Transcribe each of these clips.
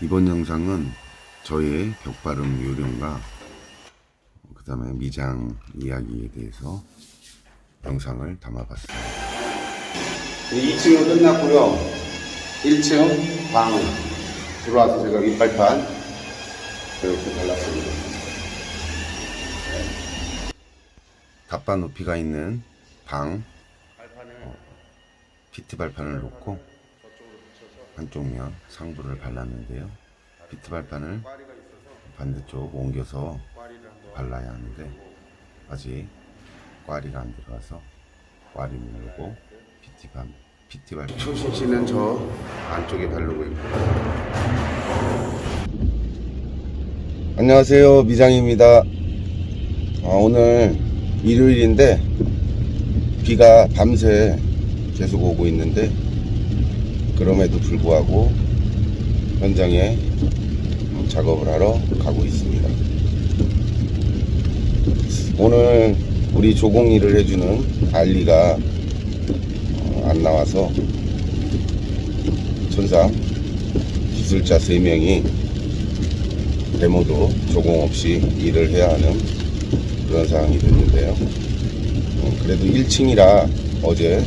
이번 영상은 저의 벽발음 요령과 그 다음에 미장 이야기에 대해서 영상을 담아봤습니다. 2층은 끝났고요. 1층 방 들어와서 제가 윗발판 이렇게 발랐습니다. 갑바 높이가 있는 방 어, 피트 발판을 놓고 한쪽 면 상부를 발랐는데요. 피트 발판을 반대쪽 옮겨서 발라야 하는데 아직 꽈리가 안 들어가서 꽈리 누르고 피트 반 피트 발판 초신 씨는 저 안쪽에 바르고 있고 안녕하세요 미장입니다. 아, 오늘 일요일인데 비가 밤새 계속 오고 있는데 그럼에도 불구하고 현장에 작업을 하러 가고 있습니다. 오늘 우리 조공 일을 해주는 알리가 어, 안 나와서 천상 기술자 3명이 데모도 조공 없이 일을 해야 하는 그런 상황이 됐는데요. 어, 그래도 1층이라 어제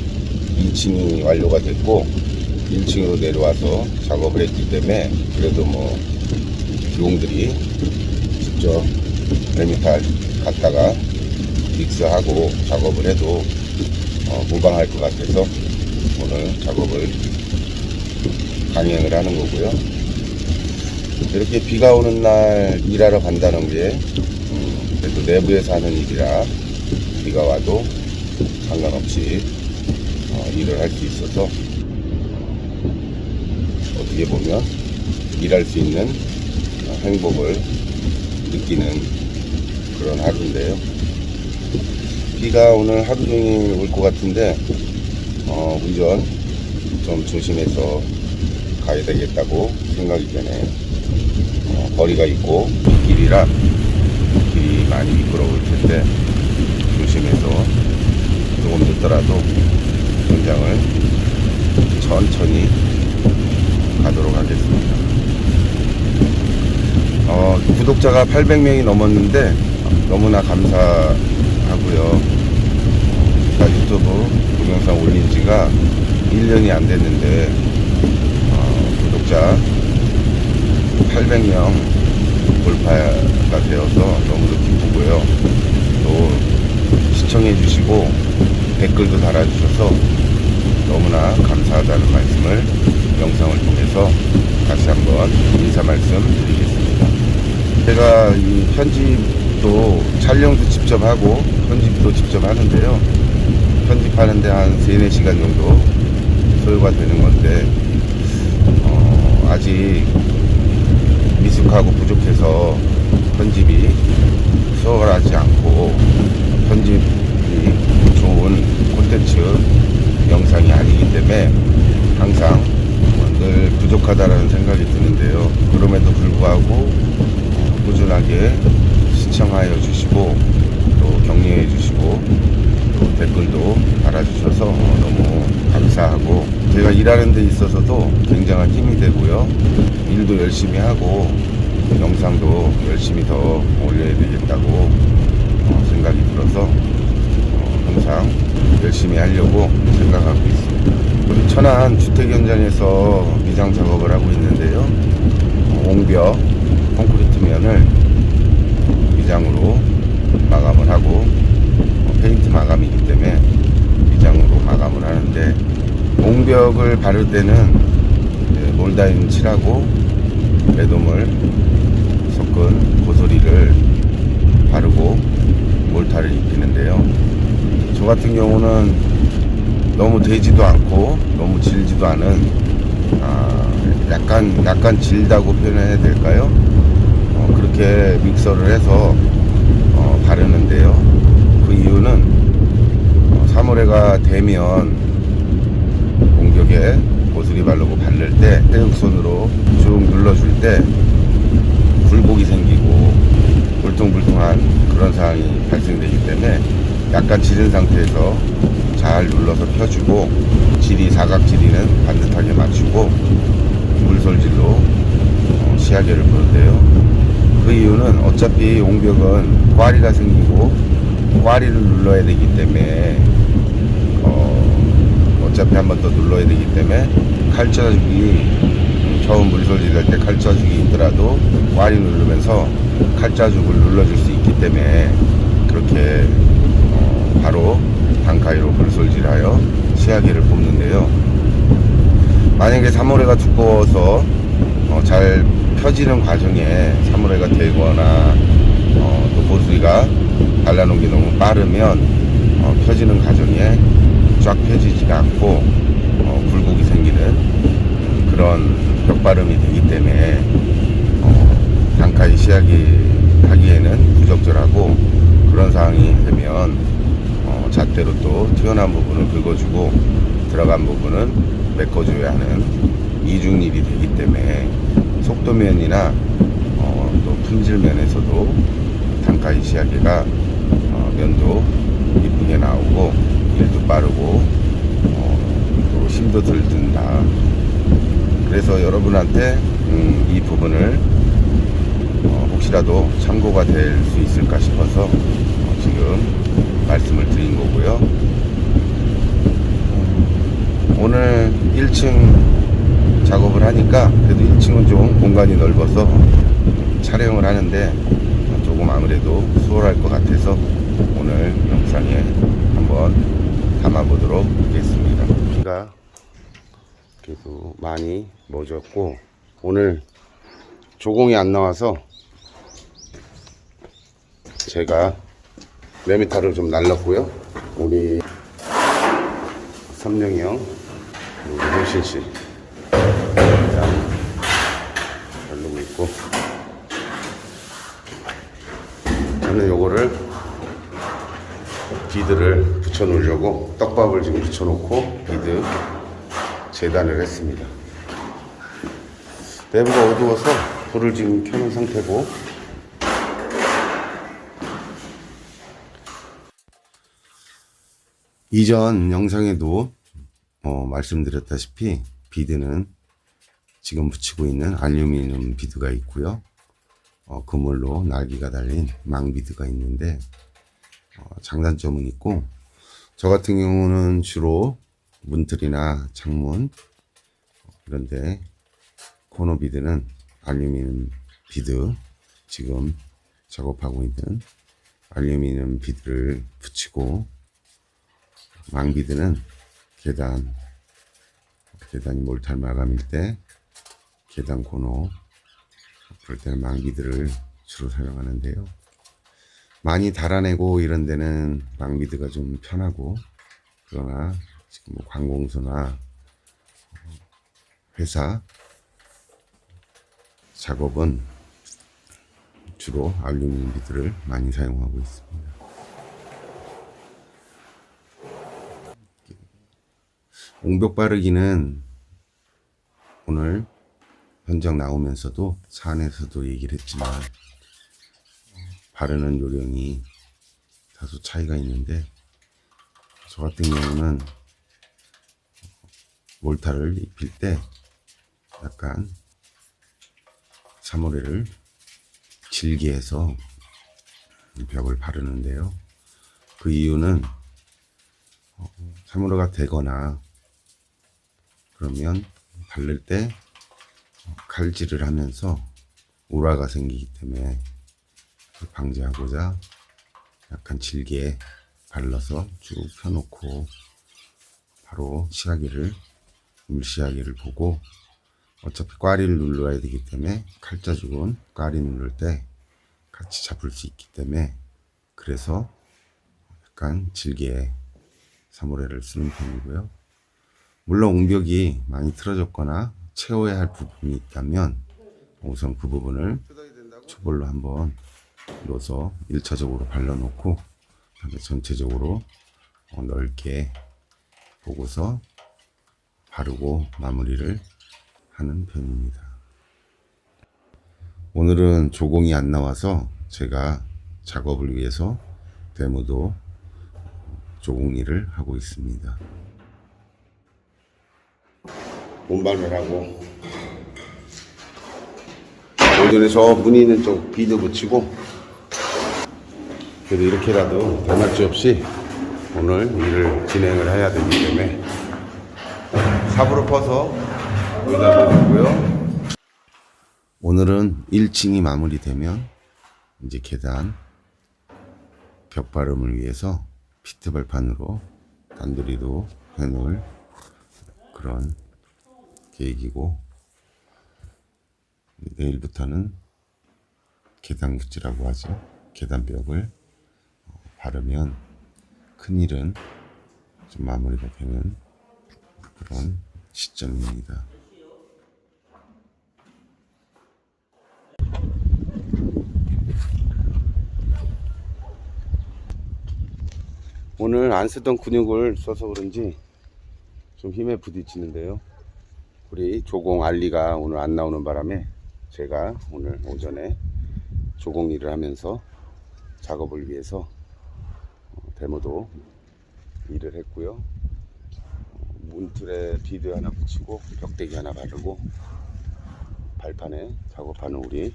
2층이 완료가 됐고 1층으로 내려와서 작업을 했기 때문에 그래도 뭐 기공들이 직접 레미탈 갖다가 믹스하고 작업을 해도 어, 무방할 것 같아서 오늘 작업을 강행을 하는 거고요. 이렇게 비가 오는 날 일하러 간다는 게 음, 그래도 내부에서 하는 일이라 비가 와도 상관없이 어, 일을 할 수 있어서 어떻게 보면 일할 수 있는 어, 행복을 느끼는 그런 하루인데요. 비가 오늘 하루 종일 올 것 같은데 어, 운전 좀 조심해서 가야 되겠다고 생각이 되네요. 어, 거리가 있고 길이라 길이 많이 미끄러울 텐데 조심해서 조금 늦더라도 현장을 천천히 가도록 하겠습니다. 어, 구독자가 800명이 넘었는데 너무나 감사하고요. 제가 유튜브 동영상 올린 지가 1년이 안 됐는데 어, 구독자 800명 돌파가 되어서 너무도 기쁘고요. 또 시청해 주시고 댓글도 달아주셔서 너무나 감사하다는 말씀을 영상을 통해서 다시 한번 인사 말씀 드리겠습니다. 제가 이 편집도 촬영도 직접 하고 편집도 직접 하는데요. 편집하는데 한 3, 4시간 정도 소요가 되는 건데 어, 아직 미숙하고 부족해서 편집이 수월하지 않고 편집이 좋은 콘텐츠 영상이 아니기 때문에 항상 늘 부족하다라는 생각이 드는데요. 그럼에도 불구하고 꾸준하게 시청하여 주시고 또 격려해 주시고 또 댓글도 달아주셔서 너무 감사하고 제가 일하는 데 있어서도 굉장한 힘이 되고요. 일도 열심히 하고 영상도 열심히 더 올려야 되겠다고 어, 생각이 들어서 어, 항상 열심히 하려고 생각하고 있습니다. 우리 천안 주택 현장에서 미장 작업을 하고 있는데요. 어, 옹벽 콘크리트 면을 미 장으로 마감을 하고 어, 페인트 마감이기 때문에 미장으로 마감을 하는데 옹벽을 바를 때는 이제 몰다인 칠하고 매돔을 섞은 고소리를 바르고 몰타를 입히는데요. 저 같은 경우는 너무 되지도 않고 너무 질지도 않은 아, 약간 약간 질다고 표현해야 될까요? 어, 그렇게 믹서를 해서 어, 바르는데요. 그 이유는 어, 사물에가 되면 공격에 고스리 바르고 바를 때 태극손으로 쭉 눌러줄 때 굴곡이 생기고 울퉁불퉁한 그런 상황이 발생되기 때문에 약간 지른 상태에서 잘 눌러서 펴주고 질이 사각질이는 반듯하게 맞추고 물솔질로 어, 시야계를 보는데요. 그 이유는 어차피 옹벽은 꽈리가 생기고 꽈리를 눌러야 되기 때문에 어, 어차피 한 번 더 눌러야 되기 때문에 칼자죽이 처음 물솔질 할 때 칼자죽이 있더라도 꽈리 누르면서 칼자죽을 눌러줄 수 있기 때문에 그렇게 어, 바로 단카이로 물솔질하여 시야계를 뽑는데요. 만약에 사모래가 두꺼워서 어, 잘 펴지는 과정에 사모래가 되거나 어, 또 보수기가 발라놓은 게 너무 빠르면 어, 펴지는 과정에 쫙 펴지지가 않고 어, 굴곡이 생기는 그런 벽발음이 되기 때문에 어, 단카이 시야기 하기에는 부적절하고 그런 상황이 되면 어, 잣대로 또 튀어나온 부분을 긁어주고 들어간 부분은 메꿔줘야 하는 이중일이 되기 때문에 속도면이나 어, 또 품질 면에서도 단가 이 시야기가 어, 면도 이쁘게 나오고 일도 빠르고 어, 또 힘도 덜 든다. 그래서 여러분한테 음, 이 부분을 어, 혹시라도 참고가 될 수 있을까 싶어서 어, 지금 말씀을 드린 거고요. 음, 오늘 1층 작업을 하니까 그래도 1층은 좀 공간이 넓어서 촬영을 하는데 조금 아무래도 수월할 것 같아서 오늘 영상에 한번 담아보도록 하겠습니다. 비가 그래도 많이 멎었고 오늘 조공이 안 나와서 제가 레미타를 좀 날랐고요. 우리 삼령이 형, 우리 효신 씨 일단 바르고 있고 저는 요거를 비드를 붙여 놓으려고 떡밥을 지금 붙여 놓고 비드 재단을 했습니다. 내부가 어두워서 불을 지금 켜놓은 상태고 이전 영상에도 어, 말씀드렸다시피 비드는 지금 붙이고 있는 알루미늄 비드가 있고요. 어, 그물로 날개가 달린 망비드가 있는데 어, 장단점은 있고 저 같은 경우는 주로 문틀이나 창문 그런데 코너 비드는 알루미늄 비드 지금 작업하고 있는 알루미늄 비드를 붙이고 망비드는 계단 계단이 몰탈 마감일 때 계단 코너 그럴 때는 망비드를 주로 사용하는데요. 많이 달아내고 이런 데는 망비드가 좀 편하고 그러나 지금 뭐 관공서나 회사 작업은 주로 알루미늄 비드를 많이 사용하고 있습니다. 옹벽 바르기는 오늘 현장 나오면서도 산에서도 얘기를 했지만 바르는 요령이 다소 차이가 있는데 저 같은 경우는 몰타를 입힐 때 약간 사모래를 질게 해서 벽을 바르는데요. 그 이유는 어, 사모래가 되거나 그러면 바를 때 칼질을 하면서 우라가 생기기 때문에 방지하고자 약간 질게 발라서 쭉 펴놓고 바로 시야기를 물시야기를 보고 어차피 꽈리를 눌러야 되기 때문에 칼자죽은 꽈리 누를 때 같이 잡을 수 있기 때문에 그래서 약간 질게 사모래를 쓰는 편이고요. 물론 옹벽이 많이 틀어졌거나 채워야 할 부분이 있다면 우선 그 부분을 초벌로 한번 넣어서 1차적으로 발라놓고 전체적으로 어, 넓게 보고서 바르고 마무리를 하는 편입니다. 오늘은 조공이 안 나와서 제가 작업을 위해서 데모도 조공 일을 하고 있습니다. 몸발을 하고 전에 저 문이 있는 쪽 비드 붙이고 그래도 이렇게라도 대말주 없이 오늘 일을 진행을 해야 되기 때문에 삽으로 퍼서 여기다 놓고요. 오늘은 1층이 마무리되면 이제 계단 벽 바름을 위해서 피트 발판으로 단도리도 해놓을 그런 계획이고 내일부터는 계단국지라고 하죠. 계단벽을 어, 바르면 큰일은 좀 마무리가 되는 그런 시점입니다. 오늘 안 쓰던 근육을 써서 그런지 좀 힘에 부딪히는데요. 우리 조공 알리가 오늘 안 나오는 바람에 제가 오늘 오전에 조공 일을 하면서 작업을 위해서 어, 데모도 일을 했고요. 어, 문틀에 비드 하나 붙이고 벽대기 하나 바르고 발판에 작업하는 우리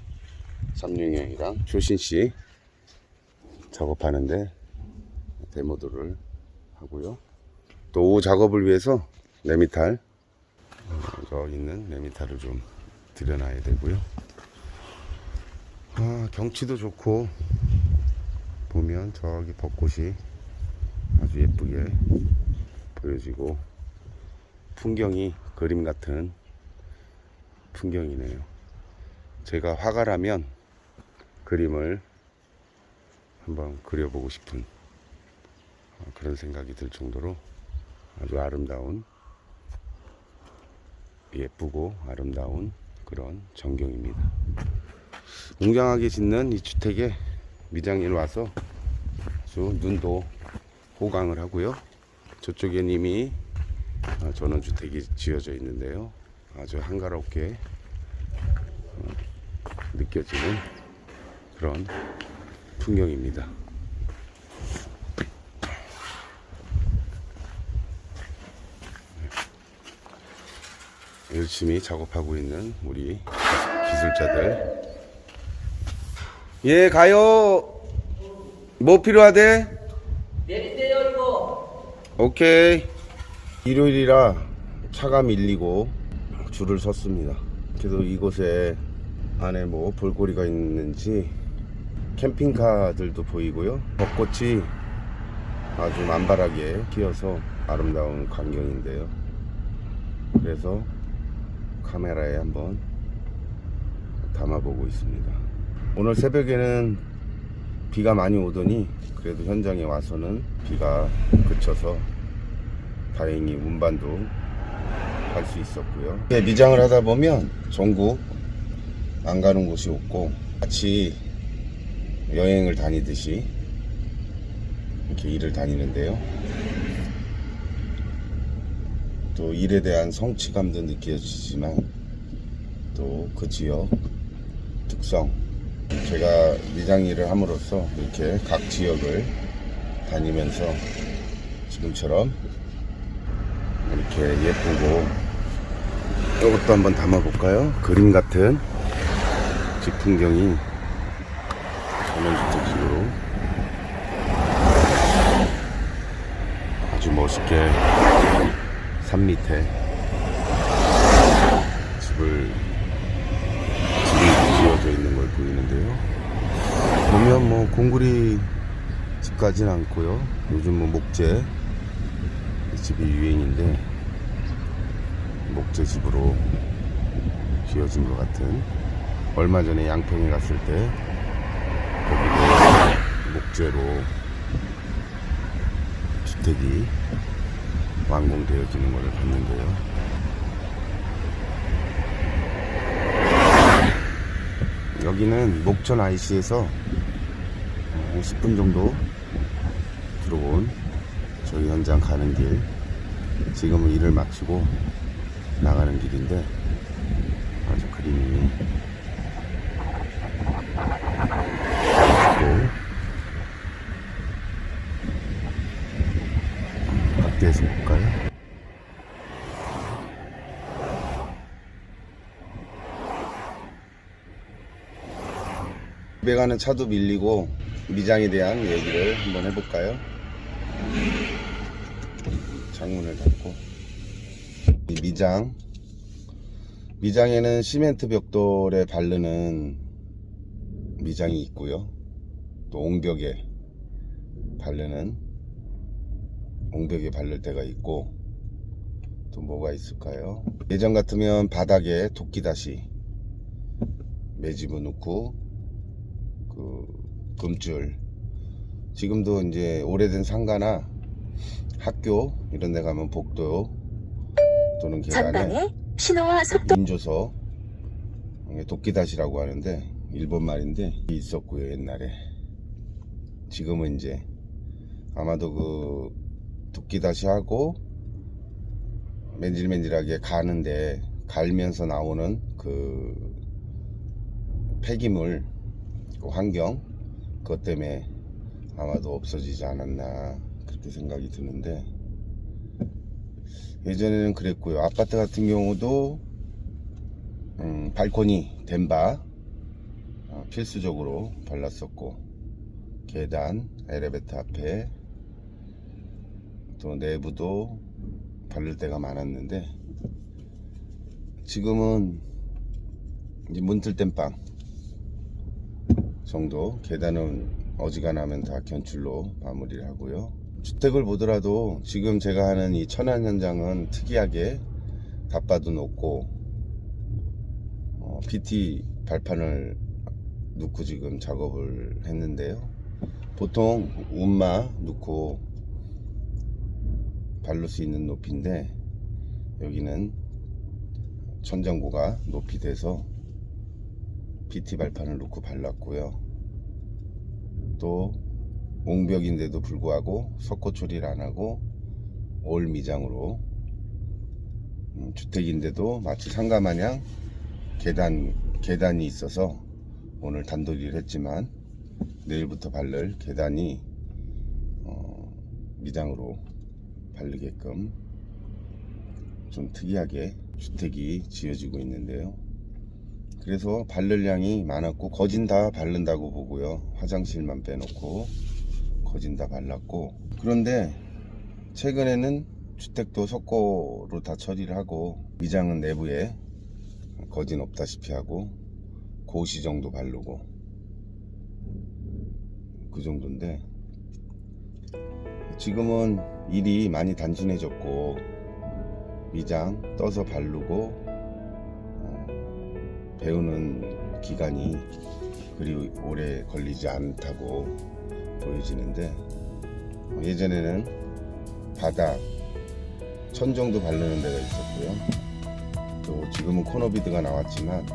삼룡형이랑 효신 씨 작업하는데 데모도를 하고요. 또 작업을 위해서 레미탈 어, 저 있는 레미탈을 좀 들여놔야 되고요. 아, 경치도 좋고 보면 저기 벚꽃이 아주 예쁘게 보여지고 풍경이 그림 같은 풍경이네요. 제가 화가라면 그림을 한번 그려보고 싶은 어, 그런 생각이 들 정도로 아주 아름다운 예쁘고 아름다운 그런 전경입니다. 웅장하게 짓는 이 주택에 미장일 와서 눈도 호강을 하고요. 저쪽엔 이미 어, 전원주택이 지어져 있는데요. 아주 한가롭게 어, 느껴지는 그런 풍경입니다. 열심히 작업하고 있는 우리 기술자들. 예, 가요. 뭐 필요하대? 내리세요 이거 오케이. 일요일이라 차가 밀리고 줄을 섰습니다. 그래도 이곳에 안에 뭐 볼거리가 있는지 캠핑카들도 보이고요. 벚꽃이 아주 만발하게 피어서 아름다운 광경인데요. 그래서 카메라에 한번 담아보고 있습니다. 오늘 새벽에는 비가 많이 오더니 그래도 현장에 와서는 비가 그쳐서 다행히 운반도 할 수 있었고요. 네, 미장을 하다 보면 전국 안 가는 곳이 없고 같이 여행을 다니듯이 이렇게 일을 다니는데요. 또 일에 대한 성취감도 느껴지지만 또 그 지역 특성 제가 미장 일을 함으로써 이렇게 각 지역을 다니면서 지금처럼 이렇게 예쁘고 이것도 한번 담아볼까요? 그림 같은 집 풍경이 전원주택식으로 아주 멋있게 산 밑에 집을 집이 지어져 있는 걸 보이는데요. 보면 뭐 공구리 집까지는 않고요. 요즘 뭐 목재 집이 유행인데 목재 집으로 지어진 것 같은 얼마 전에 양평에 갔을 때 거기도 목재로 주택이 완공되어지는 것을 봤는데요. 여기는 목천 IC에서 10분 정도 들어온 저희 현장 가는 길. 지금은 일을 마치고 나가는 길인데 아주 그림이 좋고 밖에서 볼까요? 집에 가는 차도 밀리고 미장에 대한 얘기를 한번 해볼까요? 창문을 닫고 이 미장 미장에는 시멘트 벽돌에 바르는 미장이 있고요 또 옹벽에 바르는 옹벽에 바를 때가 있고 또 뭐가 있을까요? 예전 같으면 바닥에 도끼다시 매집어 놓고 그 금줄. 지금도 이제 오래된 상가나 학교 이런 데 가면 복도 또는 계단에 신호와 속도 이게 도끼다시라고 하는데 일본 말인데 있었고요 옛날에. 지금은 이제 아마도 그 도끼다시 하고 맨질맨질하게 가는데 갈면서 나오는 그 폐기물 그 환경 그것 때문에 아마도 없어지지 않았나 그렇게 생각이 드는데 예전에는 그랬고요. 아파트 같은 경우도 음, 발코니 덴바 어, 필수적으로 발랐었고 계단 엘리베이터 앞에 또 내부도 바를 때가 많았는데 지금은 이제 문틀땜빵 정도 계단은 어지간하면 다 견출로 마무리를 하고요. 주택을 보더라도 지금 제가 하는 이 천안 현장은 특이하게 닷바도 놓고 어, PT 발판을 놓고 지금 작업을 했는데요. 보통 운마 놓고 바를 수 있는 높이인데 여기는 천장고가 높이 돼서 PT 발판을 놓고 발랐고요. 또 옹벽인데도 불구하고 석고 처리를 안 하고 올 미장으로 음, 주택인데도 마치 상가 마냥 계단 계단이 있어서 오늘 단도리를 했지만 내일부터 바를 계단이 어, 미장으로 바르게끔 좀 특이하게 주택이 지어지고 있는데요. 그래서 바를 양이 많았고 거진 다 바른다고 보고요. 화장실만 빼놓고 거진 다 발랐고 그런데 최근에는 주택도 석고로 다 처리를 하고 미장은 내부에 거진 없다시피 하고 고시 정도 바르고 그 정도인데 지금은 일이 많이 단순해졌고 미장 떠서 바르고 어, 배우는 기간이 그리 오래 걸리지 않다고 보여지는데 어, 예전에는 바닥 천 정도 바르는 데가 있었고요. 또 지금은 코너비드가 나왔지만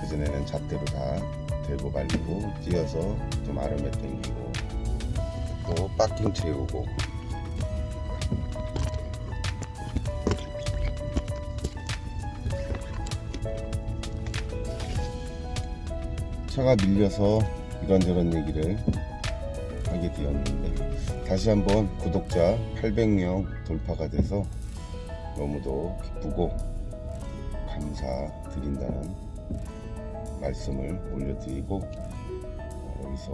그전에는 잣대로 다 대고 발리고 찧어서 좀 아름에 당기고 또 빠킹 채우고. 차가 밀려서 이런저런 얘기를 하게 되었는데 다시 한번 구독자 800명 돌파가 돼서 너무도 기쁘고 감사드린다는 말씀을 올려드리고 어, 여기서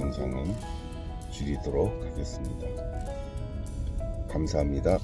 영상은 줄이도록 하겠습니다. 감사합니다.